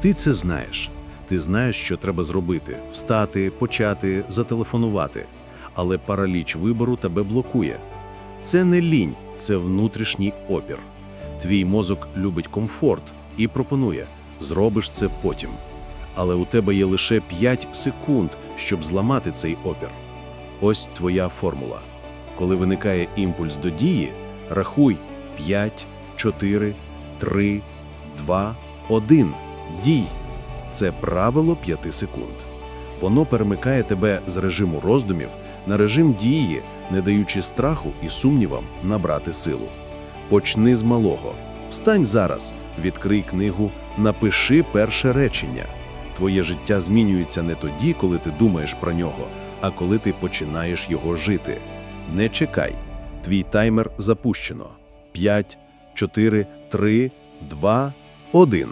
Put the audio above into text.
Ти це знаєш. Ти знаєш, що треба зробити: встати, почати, зателефонувати. Але параліч вибору тебе блокує. Це не лінь, це внутрішній опір. Твій мозок любить комфорт і пропонує: зробиш це потім. Але у тебе є лише 5 секунд, щоб зламати цей опір. Ось твоя формула. Коли виникає імпульс до дії, рахуй 5, 4, 3, 2, 1. Дій. Це правило 5 секунд. Воно перемикає тебе з режиму роздумів на режим дії, не даючи страху і сумнівам набрати силу. Почни з малого. Встань зараз, відкрий книгу, напиши перше речення. Твоє життя змінюється не тоді, коли ти думаєш про нього, а коли ти починаєш його жити. Не чекай. Твій таймер запущено. 5, 4, 3, 2, 1.